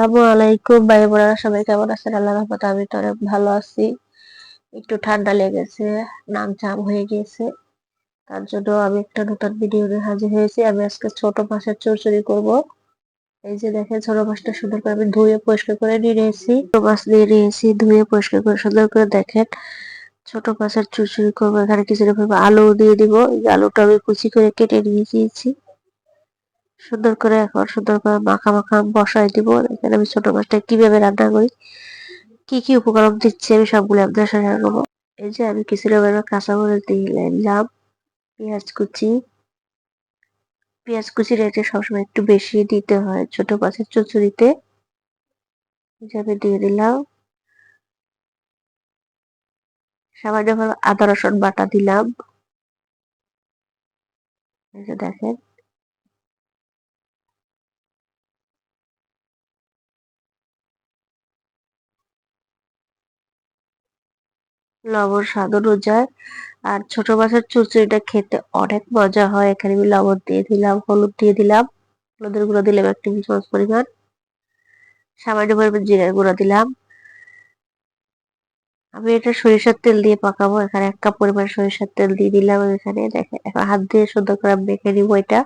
আসসালামু আলাইকুম, ভাই বোনেরা সবাই কেমন আছেন? আল্লাহ রহমতে আমি তো অনেক ভালো আছি। একটু ঠান্ডা লেগেছে নাম চাম হয়ে গিয়েছে। তার জন্য আমি একটা নতুন ভিডিও নিয়ে হাজির হয়েছি। আমি আজকে ছোট মাছের চুরচুরি করব। এই যে দেখেন, ছোট মাছটা সুন্দর করে আমি ধুয়ে পরিষ্কার করে নিয়ে নিয়েছি। ছোট মাছ নিয়ে নিয়েছি, ধুয়ে পরিষ্কার করে সুন্দর করে দেখেন। ছোট মাছের চুরচুরি করব। এখানে কিছু রকম আলু দিয়ে দিব। এই আলুটা আমি কুচি করে কেটে নিয়ে দিয়েছি সুন্দর করে এখন সুন্দর করে মাখা মাখা বসাই দিব। এখানে আমি ছোট মাছটা কীভাবে রান্না করি, কি কি উপকরণ দিচ্ছি আমি সবগুলো আপনার সাথে করব। এই যে আমি কিছু রকমের কাঁচামরিচ দিয়ে নিলাম, পেঁয়াজ কুচি। পেঁয়াজ কুচি রেটে সবসময় একটু বেশি দিতে হয়, ছোট মাছের চচুরিতে আমি দিয়ে দিলাম। সামান্য আদা রসুন বাটা দিলাম। দেখেন। লবণ স্বাদ অনুযায়ী আর ছোট মাছের চুচড়িটা খেতে অনেক মজা হয়। এখানে আমি লবণ দিয়ে দিলাম, হলুদ দিয়ে দিলাম, হলুদের গুঁড়ো দিলাম এক টেবিল চামচ পরিমাণ। সামান্য পরিমাণ জিরার গুঁড়ো দিলাম। আমি এটা সরিষার তেল দিয়ে পাকাবো। এখানে এক কাপ পরিমাণ সরিষার তেল দিয়ে দিলাম এখানে। দেখে এখন হাত দিয়ে সুন্দর করে মেখে নিবো এটা।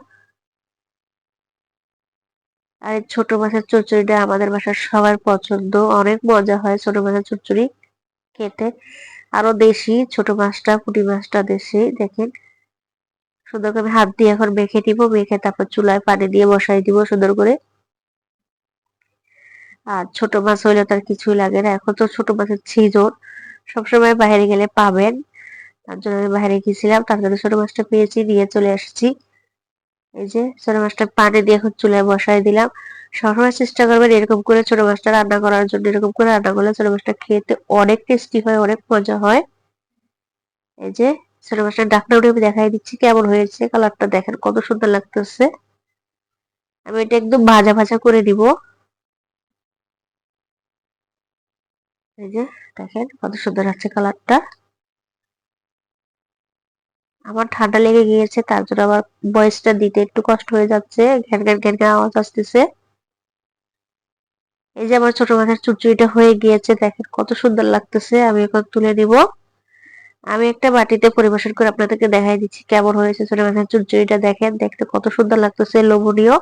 আর ছোট মাছের চচ্চড়িটা আমাদের বাসার সবার পছন্দ। অনেক মজা হয় ছোট মাছের চচ্চড়ি খেতে। আরও দেশি, ছোট মাছটা পুঁটি মাছটা দেশি, দেখেন। সুন্দর করে হাত দিয়ে এখন মেখে দিব, মেখে তারপর চুলায় পানি দিয়ে বসাই দিব সুন্দর করে। আর ছোট মাছ হইলে তার কিছুই লাগে না। এখন তো ছোট মাছের সিজন সবসময় বাইরে গেলে পাবেন। তার জন্য আমি বাইরে গেছিলাম তার জন্য ছোট মাছটা পেয়েছি, নিয়ে চলে আসছি। এই যে ছোট মাছটা পানি দিয়ে এখন চুলায় বসাই দিলাম। সবসময় চেষ্টা করবেন এরকম করে ছোট মাছটা রান্না করার জন্য, এরকম করে রান্না করলে ছোট মাছটা খেতে অনেক টেস্টি হয়, অনেক মজা হয়। এই যে ছোট মাছটা ডাকনা উঠে আমি দেখাই দিচ্ছি কেমন হয়েছে, কালারটা দেখেন কত সুন্দর লাগতেছে। আমি এটা একদম ভাজা ভাজা করে দিব। এই যে দেখেন কত সুন্দর আছে কালারটা। আমার ঠান্ডা লেগে গিয়েছে, তার জন্য আমার বয়সটা দিতে একটু কষ্ট হয়ে যাচ্ছে, ঘ্যান ঘ্যান ঘ্যান ঘ্যান আওয়াজ আসতেছে। এই যে আমার ছোট মাথার চুচুড়িটা হয়ে গিয়েছে, দেখেন কত সুন্দর লাগতেছে, আমি এখন তুলে দিব। আমি একটা বাটিতে পরিবেশন করে আপনাদেরকে দেখাই দিচ্ছি কেমন হয়েছে ছোট মাথার চুচুড়িটা দেখেন দেখতে কত সুন্দর লাগতেছে, লোভনীয়।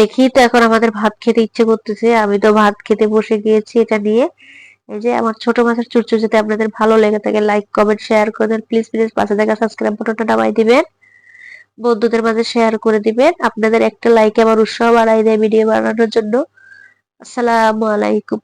দেখি তো এখন আমাদের ভাত খেতে ইচ্ছে করতেছে, আমি তো ভাত খেতে বসে গিয়েছি এটা নিয়ে। এই যে আমার ছোট মাছের চুরচুর, যদি আপনাদের ভালো লেগে থাকে লাইক কমেন্ট শেয়ার করে দেন। প্লিজ প্লিজ পাশে দেখা সাবস্ক্রাইব বাটনটা নামাই দিবেন। বন্ধুদের মাঝে শেয়ার করে দিবেন। আপনাদের একটা লাইক আমার উৎসাহ বাড়াই দেয় ভিডিও বানানোর জন্য। আসসালামু আলাইকুম